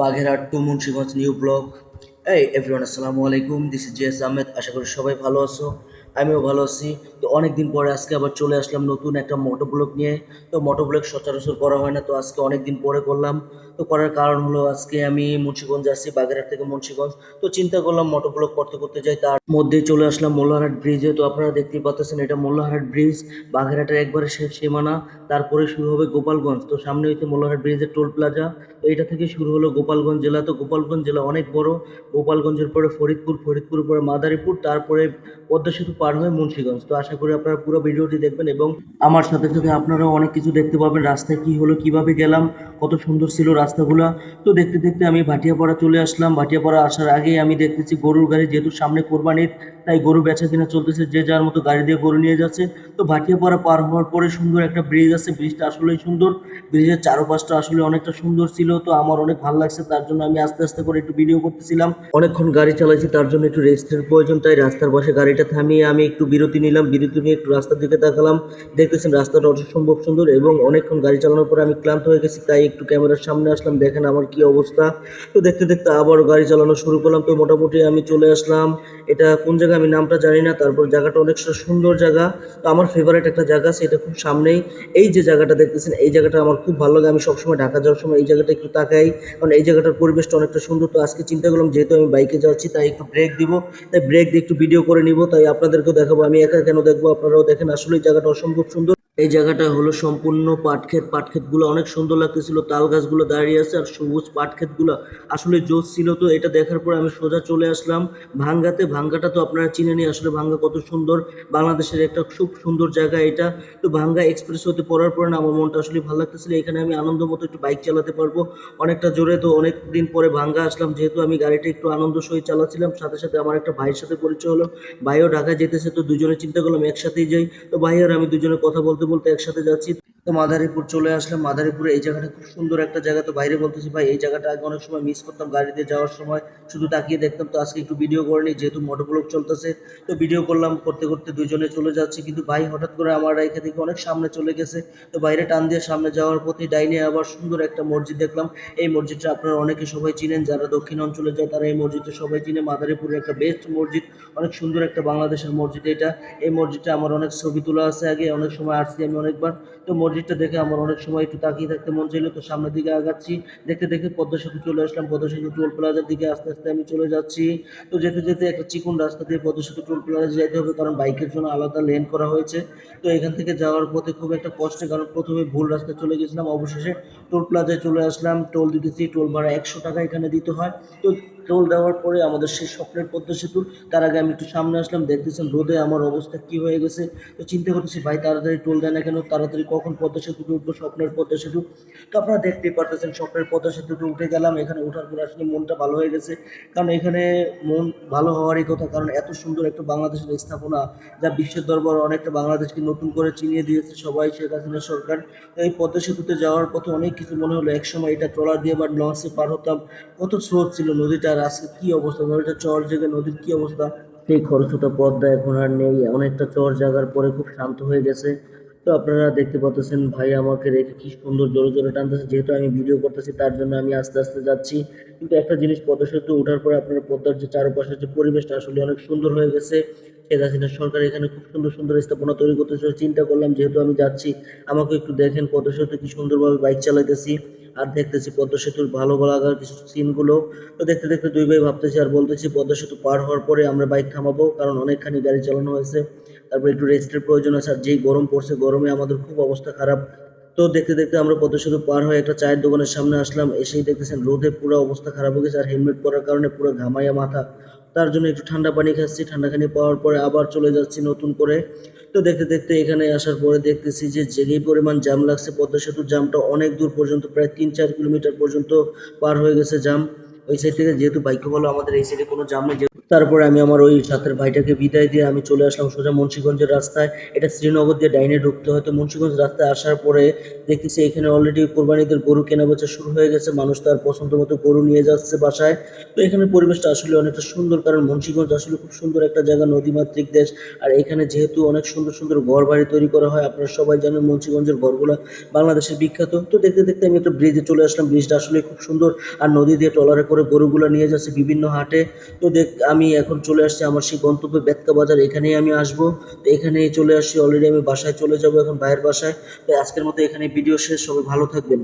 Bagerhat to Munshiganj new block. এই everyone আসসালামু আলাইকুম দিস ইজ জিএস আহমেদ আশা করি সবাই ভালো আছো। আমিও ভালো আছি। তো অনেক দিন পরে আজকে আবার চলে আসলাম নতুন একটা মোটো ব্লগ নিয়ে। তো মোটো ব্লগ সচরাচর করা হয় না, তো আজকে অনেক দিন পরে করলাম। তো করার কারণ হলো আজকে আমি মুন্সিগঞ্জ আসছি বাগেরহাট থেকে মুন্সিগঞ্জ। তো চিন্তা করলাম মোটো ব্লগ করতে করতে যাই, তার মধ্যেই চলে আসলাম মোল্লাহাট ব্রিজে তো আপনারা দেখতেই পাচ্ছেন এটা মোল্লারহাট ব্রিজ বাগেরহাটের একবারে শেষ সীমানা। তারপরে শুরু হবে গোপালগঞ্জ। তো সামনে হইতে মোল্লাহাট ব্রিজের টোল প্লাজা তো এটা থেকে শুরু হলো গোপালগঞ্জ জেলা। তো গোপালগঞ্জ জেলা অনেক বড়। গোপালগঞ্জের পরে ফরিদপুর ফরিদপুর পরে মাদারীপুর, তারপরে পদ্মা সেতু পার হয়ে মুন্সিগঞ্জ। তো আশা করি আপনারা পুরো ভিডিওটি দেখবেন এবং আমার সাথে সাথে আপনারাও অনেক কিছু দেখতে পাবেন, রাস্তায় কি হলো, কীভাবে গেলাম, কত সুন্দর ছিল রাস্তাগুলো। তো দেখতে দেখতে আমি ভাটিয়াপাড়া চলে আসলাম। ভাটিয়াপাড়া আসার আগেই আমি দেখতেছি গরুর গাড়ি যেহেতু সামনে কোরবানির তাই গরু বেচা কিনা চলতেছে, যে যার মতো গাড়ি দিয়ে গরু নিয়ে যাচ্ছে। তো ভাটিয়াপাড়া পার হওয়ার পরে সুন্দর একটা ব্রিজ আছে ব্রিজটা আসলেই সুন্দর। ব্রিজের চারপাশটা আসলে অনেকটা সুন্দর ছিল, তো আমার অনেক ভালো লাগছে, তার জন্য আমি আস্তে আস্তে করে একটু ভিডিও করতেছিলাম। অনেকক্ষণ গাড়ি চালাইছি, তার জন্য একটু রেস্টের প্রয়োজন, তাই রাস্তার পাশে গাড়িটা থামিয়ে আমি একটু বিরতি নিলাম। বিরতি নিয়ে একটু রাস্তার দিকে তাকালাম। দেখতেছেন রাস্তাটা অসম্ভব সুন্দর এবং অনেকক্ষণ গাড়ি চালানোর পরে আমি ক্লান্ত হয়ে গেছি, তাই একটু ক্যামেরার সামনে আসলাম, দেখেন আমার কি অবস্থা। তো দেখতে দেখতে আবার গাড়ি চালানো শুরু করলাম, তো মোটামুটি আমি চলে আসলাম। এটা কোন জায়গা, আমি নামটা জানি না, তারপর জায়গাটা অনেক সুন্দর জায়গা। তো আমার ফেভারিট একটা জায়গা সেটা খুব সামনেই। এই যে জায়গাটা দেখতেছেন, এই জায়গাটা আমার খুব ভালো লাগে। আমি সবসময় ঢাকা যাওয়ার সময় এই জায়গাটা একটু তাকাই, কারণ এই জায়গাটার পরিবেশটা অনেকটা সুন্দর। তো আজকে চিন্তা করলাম, যেহেতু আমি বাইকে যাচ্ছি, তাই একটু ব্রেক দিব। তাই ব্রেক দিয়ে একটু ভিডিও করে নিব। তাই আপনাদেরকেও দেখাবো, আমি একা কেন দেখব? আপনারাও দেখেন, আসলে এই জায়গাটা অসম্ভব সুন্দর। এই জায়গাটা হলো সম্পূর্ণ পাট ক্ষেত পাট ক্ষেতগুলো অনেক সুন্দর লাগতেছিল। তাল গাছগুলো দাঁড়িয়ে আছে আর সবুজ পাট ক্ষেতগুলো আসলে জোস ছিল তো, এটা দেখার পর আমি সোজা চলে আসলাম ভাঙ্গাতে। ভাঙ্গাটা তো আপনারা চিনে নিয়ে আসলে ভাঙ্গা কত সুন্দর। বাংলাদেশের একটা খুব সুন্দর জায়গা এটা। তো ভাঙ্গা এক্সপ্রেস হতে পড়ার পরে না আমার মনটা আসলে ভালো লাগতেছিল। এখানে আমি আনন্দ মতো একটু বাইক চালাতে পারব। অনেকটা জোরে তো অনেক দিন পরে ভাঙ্গা আসলাম। যেহেতু আমি গাড়িটা একটু আনন্দ সহিত চালাচ্ছিলাম, সাথে সাথে আমার একটা ভাইয়ের সাথে পরিচয় হলো। ভাইও ঢাকা যেতেছে তো দুজনে চিন্তা করলাম একসাথেই যাই। তো ভাই আর আমি দুজনে কথা বলতে বলতে একসাথে যাচ্ছি। তো মাদারীপুর চলে আসলাম। মাদারীপুরে এই জায়গাটা খুব সুন্দর একটা জায়গা। তো বাইরে বলতেছি, ভাই, এই জায়গাটা আগে অনেক সময় মিস করতাম গাড়িতে যাওয়ার সময়। শুধু তাকিয়ে দেখতাম, তো আজকে একটু ভিডিও করে নিই। যেহেতু মোটর ব্লগ চলতেছে, তো ভিডিও করলাম, করতে করতে দুজনে চলে যাচ্ছি। কিন্তু ভাই, হঠাৎ করে আমার এখান থেকে অনেক সামনে চলে গেছে। তো বাইরে টান দিয়ে সামনে যাওয়ার পথে ডাইনে আবার সুন্দর একটা মসজিদ দেখলাম। এই মসজিদটা আপনারা অনেকে সবাই চিনেন। যারা দক্ষিণ অঞ্চলে যায়, তারা এই মসজিদটা সবাই চিনে। মাদারীপুরের একটা বেস্ট মসজিদ। অনেক সুন্দর একটা বাংলাদেশের মসজিদ এটা। এই মসজিদটা আমার অনেক ছবি তোলা আছে আগে। অনেক সময় আসছি আমি অনেকবার। তো মসজিদটা দেখে আমার অনেক সময় একটু তাকিয়ে থাকতে মন চাইলো। তো সামনের দিকে আগাচ্ছি। দেখতে দেখতে পদ্মা সেতু চলে আসলাম। পদ্মা সেতু টোল প্লাজার দিকে আস্তে আস্তে আমি চলে যাচ্ছি। তো যেতে যেতে একটা চিকুন রাস্তা দিয়ে পদ্মা সেতু টোল প্লাজা যেতে হবে, কারণ বাইকের জন্য আলাদা লেন করা হয়েছে। তো এখান থেকে যাওয়ার পথে খুব একটা কষ্টে, কারণ প্রথমে ভুল রাস্তায় চলে গেছিলাম। অবশেষে টোল প্লাজায় চলে আসলাম। টোল দিতেছি, টোল ভাড়া একশো টাকা এখানে দিতে হয়। তো টোল দেওয়ার পরে আমাদের সেই স্বপ্নের পদ্মা সেতুর, তার আগে আমি একটু সামনে আসলাম, দেখতেছেন রোদে আমার অবস্থা কি হয়ে গেছে। তো চিন্তা করতেছি, ভাই, তাড়াতাড়ি টোল দেয় না কেন? তাড়াতাড়ি কখন পদ্মা সেতুতে উঠবো? স্বপ্নের পদ্মা সেতু? তো আপনারা দেখতেই পারতেছেন, স্বপ্নের পদ্মা সেতুতে উঠে গেলাম। এখানে ওঠার পর আসলে মনটা ভালো হয়ে গেছে। কারণ এখানে মন ভালো হওয়ারই কথা, কারণ এত সুন্দর একটা বাংলাদেশের স্থাপনা, যা বিশ্বের দরবার অনেকটা বাংলাদেশকে নতুন করে চিনিয়ে দিয়েছে সবাই, শেখ হাসিনা সরকার। এই পদ্মা সেতুতে যাওয়ার পথে অনেক কিছু মনে হলো। একসময় এটা ট্রলার দিয়ে বা লঞ্চে পার হতাম। কত স্রোত ছিল নদীটার আজকে কি অবস্থা? নদীটা চর জেগে নদীর কি অবস্থা? সেই খরচটা পদ্মা এখন আর নেই, অনেকটা চর জায়গার পরে খুব শান্ত হয়ে গেছে। তো আপনারা দেখতে পাচ্ছেন ভাই আমাকে রেখে কি সুন্দর জোরে জোরে টানতেছে। যেহেতু আমি ভিডিও করতেছি, তার জন্য আমি আস্তে আস্তে যাচ্ছি। কিন্তু একটা জিনিস পদ্মা সেতু ওঠার পরে আপনার পদ্মার যে চারপাশের যে পরিবেশটা আসলে অনেক সুন্দর হয়ে গেছে। শেখ সরকার এখানে খুব সুন্দর সুন্দর স্থাপনা তৈরি করতেছে। চিন্তা করলাম, যেহেতু আমি যাচ্ছি, আমাকে একটু দেখেন পদ্মা সেতু কি সুন্দরভাবে বাইক চালাইতেছি। আর দেখতেছি পদ্মা সেতুর ভালো লাগার কিছু সিনগুলো তো দেখতে দেখতে দুই ভাই ভাবতেছি আর বলতেছি পদ্মা সেতু পার হওয়ার পরে আমরা বাইক থামাবো। কারণ অনেকখানি গাড়ি চালানো হয়েছে। তারপর একটু রেস্টের প্রয়োজন আছে, আর যেই গরম পড়ছে, গরমে আমাদের খুব অবস্থা খারাপ। তো দেখতে দেখতে আমরা পদ্মা সেতু পার হয়ে একটা চায়ের দোকানের সামনে আসলাম, এসেই দেখতেছেন রোদে পুরো অবস্থা খারাপ হয়ে গেছে, আর হেলমেট পরার কারণে পুরো ঘামাইয়া মাথা। তার জন্য একটু ঠান্ডা পানি খাচ্ছি, ঠান্ডা পানি পাওয়ার পরে আবার চলে যাচ্ছি নতুন করে। তো দেখতে দেখতে এখানে আসার পরে দেখতেছি যে যেই পরিমাণ জাম লাগছে, পদ্মা সেতুর জামটা অনেক দূর পর্যন্ত, প্রায় তিন চার কিলোমিটার পর্যন্ত পার হয়ে গেছে জাম ওই সাইড থেকে যেহেতু বাইকে বলো আমাদের এই সাইডে কোনো জাম নেই তারপরে আমি আমার ওই সাথের ভাইটাকে বিদায় দিয়ে আমি চলে আসলাম সোজা মুন্সিগঞ্জের রাস্তায়। এটা শ্রীনগর দিয়ে ডাইনে ঢুকতে হয়। তো মুন্সিগঞ্জ রাস্তায় আসার পরে দেখতেছি এখানে অলরেডি কোরবানিদের গরু কেনা বেচা শুরু হয়ে গেছে। মানুষ তার পছন্দ মতো গরু নিয়ে যাচ্ছে বাসায়। তো এখানে পরিবেশটা আসলে অনেকটা সুন্দর কারণ মুন্সিগঞ্জ আসলে খুব সুন্দর একটা জায়গা, নদীমাতৃক দেশ। আর এখানে যেহেতু অনেক সুন্দর সুন্দর ঘর বাড়ি তৈরি করা হয়, আপনারা সবাই জানেন মুন্সিগঞ্জের ঘরগুলো বাংলাদেশের বিখ্যাত। তো দেখতে দেখতে আমি একটা ব্রিজে চলে আসলাম। ব্রিজটা আসলে খুব সুন্দর। আর নদী দিয়ে ট্রলারে করে গরুগুলো নিয়ে যাচ্ছে বিভিন্ন হাটে। তো দেখ আমি এখন চলে আসছি আমার সেই গন্তব্য বেতকা বাজার, এখানেই আমি আসব। তো এখানেই চলে আসছি অলরেডি আমি বাসায় চলে যাব এখন ভাইয়ের বাসায়। তো আজকের মতো এখানে ভিডিও শেষ, সবাই ভালো থাকবেন।